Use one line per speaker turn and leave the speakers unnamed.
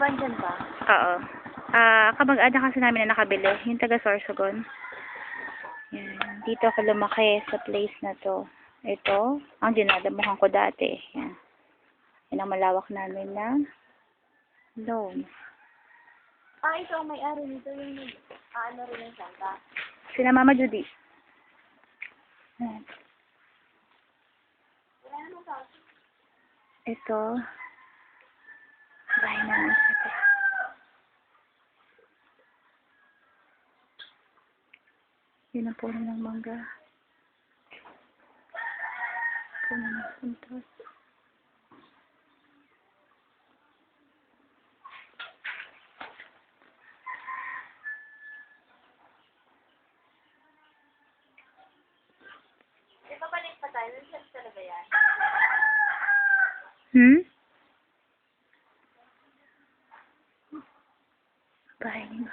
ba andyan pa?
Oo. Ah, kamag-anak kasi namin na nakabili. Yung taga Sorsogon. Yan. Dito ako lumaki sa place na to. Ito, ang dinadamuhan ko dati. Yan. Yan ang malawak namin na loan.
Ah, ito ang may-ari nito yung nag... Ah, ano rin yung santa?
Sina Mama Judy. Yan. Ito. Bahay namin sa ito. Yun ang puno ng mangga. Puno ng
yan?
Hmm? Ma.